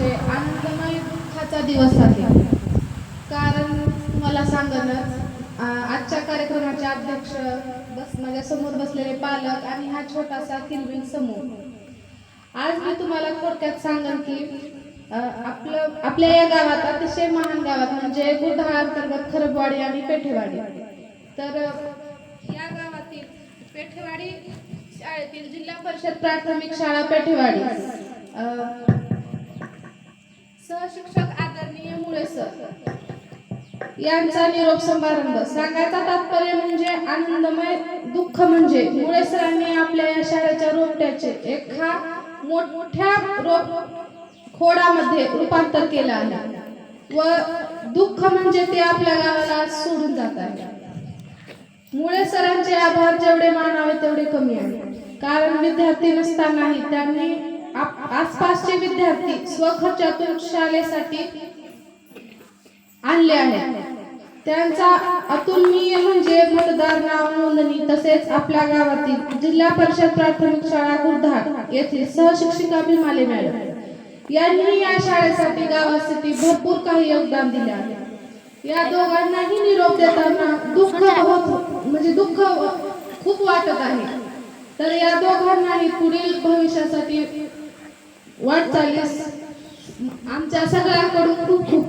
म्हणजे आनंदमय दुःखाचा दिवस आहे. कारण मला सांगणं आजच्या कार्यक्रमाचे अध्यक्ष बस माझ्यासमोर बसलेले पालक आणि हा छोटासा किलबिल समूह. आज मी तुम्हाला थोडक्यात सांगेन की आपलं आपल्या या गावात अतिशय महान गावात म्हणजे गुरधाळ अंतर्गत खरबवाडी आणि पेठेवाडी. तर या गावातील पेठेवाडी शाळेतील जिल्हा परिषद प्राथमिक शाळा पेठेवाडी. सहशिक्षक आदरणीय मुळे सर यांचा निरोप समारंभ. सांगायचा तात्पर्य म्हणजे आनंदमय दुःख म्हणजे मुळे सरांनी आपल्या या शाळेच्या रोपट्याचे एका मोठ्या रोप खोडामध्ये रूपांतर केलं आहे व दुःख म्हणजे ते आपल्या गावाला सोडून जात आहे. मुळे सरांचे आभार जेवढे मानावे तेवढे कमी आहे. कारण विद्यार्थी नसतानाही त्यांनी आसपासचे विद्यार्थी स्वखर्चातून शाळेसाठी आणले आहेत. त्यांचा अतुलनीय म्हणजे मतदार नाव नोंदणी तसेच आपल्या गावातील जिल्हा परिषद प्राथमिक शाळा गुरधाड येथील सहशिक्षिका भीमाले मॅडम यांनी या शाळेसाठी गावासाठी भरपूर काही योगदान दिले आहे. या दोघांनाही निरोप देताना दुःख होत म्हणजे दुःख खूप वाटत आहे. तर या दोघांनाही पुढील भविष्यासाठी वाटचालीस. आमच्या सगळ्यांकडून खूप खूप